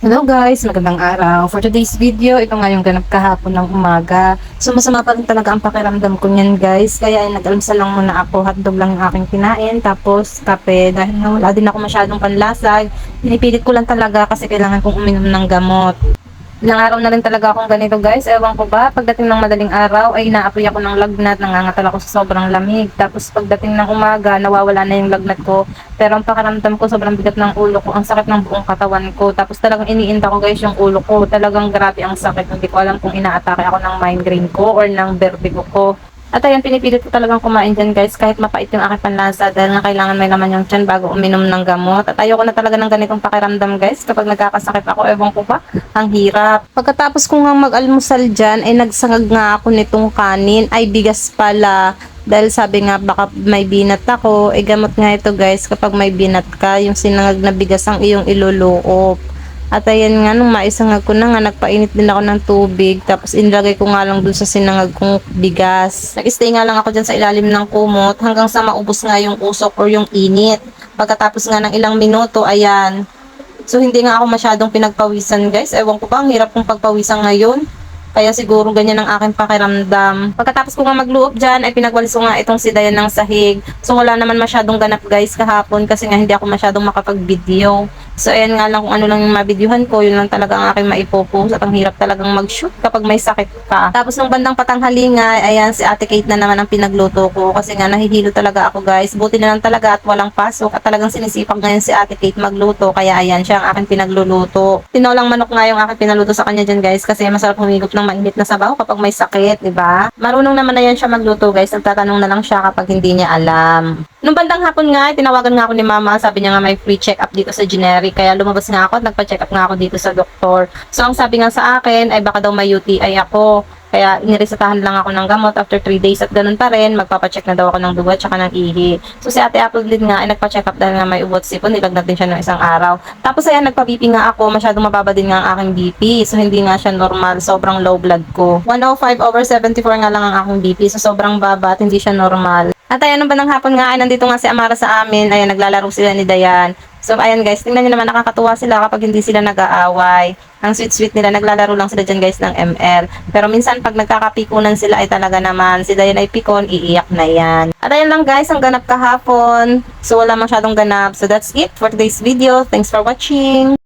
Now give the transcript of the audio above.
Hello guys, magandang araw. For today's video, ito nga yung ganap kahapon ng umaga. So masama pa rin talaga ang pakiramdam ko niyan guys. Kaya ay nag-almusal lang muna ako, hotdog lang yung aking kinain. Tapos kape, dahil wala din ako masyadong panlasag. Pinipilit ko lang talaga kasi kailangan kong uminom ng gamot. Ilang na rin talaga akong ganito guys. Ewan ko ba, pagdating ng madaling araw ay inaapoy ako ng lagnat, nangangatal ako sa sobrang lamig. Tapos pagdating ng umaga, nawawala na yung lagnat ko. Pero ang pakiramdam ko, sobrang bigat ng ulo ko. Ang sakit ng buong katawan ko. Tapos talagang iniinta ko guys yung ulo ko. Talagang grabe ang sakit. Hindi ko alam kung inaatake ako ng migraine ko or ng vertigo ko. At ayan, pinipilit ko talagang kumain dyan guys kahit mapait yung aking panlasa dahil nga kailangan may laman yung tiyan bago uminom ng gamot. At ayoko na talaga ng ganitong pakiramdam guys kapag nagkakasakit ako, ewan ko ba, ang hirap. Pagkatapos ko nga mag-almusal dyan, ay nagsangag nga ako nitong kanin, ay bigas pala. Dahil sabi nga baka may binat ako, eh gamot nga ito guys kapag may binat ka, yung sinangag na bigas ang iyong iluluop. At ayan nga, nung maisangag ko na nga, nagpainit din ako ng tubig. Tapos inilagay ko nga lang dun sa sinangag kong bigas. Nag-stay nga lang ako dyan sa ilalim ng kumot hanggang sa maubos nga yung usok or yung init. Pagkatapos nga ng ilang minuto, ayan. So hindi nga ako masyadong pinagpawisan guys. Ewan ko ba, ang hirap kong pagpawisan ngayon. Kaya siguro ganyan ang aking pakiramdam. Pagkatapos ko nga magluop dyan, ay pinagwalis ko nga itong si Dayan ng sahig. So wala naman masyadong ganap guys kahapon kasi nga hindi ako masyadong makapag-video. So ayan nga lang kung ano lang yung mabidyohan ko, yun lang talaga ang aking maipopost at ang hirap talagang mag-shoot kapag may sakit ka. Tapos nung bandang patanghali nga, ayan si Ate Kate na naman ang pinagluto ko kasi nga nahihilo talaga ako guys. Buti na lang talaga at walang pasok at talagang sinisipag ngayon si Ate Kate magluto kaya ayan siya ang aking pinagluluto. Tinolang manok nga yung aking pinaluto sa kanya dyan guys kasi masarap humigop ng mainit na sabaw kapag may sakit, di ba? Marunong naman na yan siya magluto guys. Nagtatanong na lang siya kapag hindi niya alam. Nung bandang hapon nga, tinawagan nga ako ni mama. Sabi niya nga may free check-up dito sa generic. Kaya lumabas nga ako at nagpa-check up nga ako dito sa doktor. So ang sabi nga sa akin ay baka daw may UTI ako. Kaya iniresetahan lang ako ng gamot after 3 days at ganun pa rin, magpapacheck na daw ako ng dugo at saka ng ihi. So si Ate Appleglid nga ay nagpa-check up dahil nga may ubat sipon, nilagnat din siya ng isang araw. Tapos ayan, nagpa-BP nga ako, masyadong mababa din nga ang aking BP. So hindi nga siya normal, sobrang low blood ko. 105 over 74 nga lang ang aking BP, so sobrang baba at hindi siya normal. At ayan, nung bandang hapon nga, ay nandito nga si Amara sa amin. Ayan, naglalaro sila ni Dayan. So, ayan guys, tingnan nyo naman, nakakatuwa sila kapag hindi sila nag-aaway. Ang sweet-sweet nila, naglalaro lang sila dyan guys ng ML. Pero minsan, pag nagkakapikunan sila, ay talaga naman, si Dayan ay pikon, iiyak na yan. At ayan lang guys, ang ganap kahapon. So, wala masyadong ganap. So, that's it for today's video. Thanks for watching.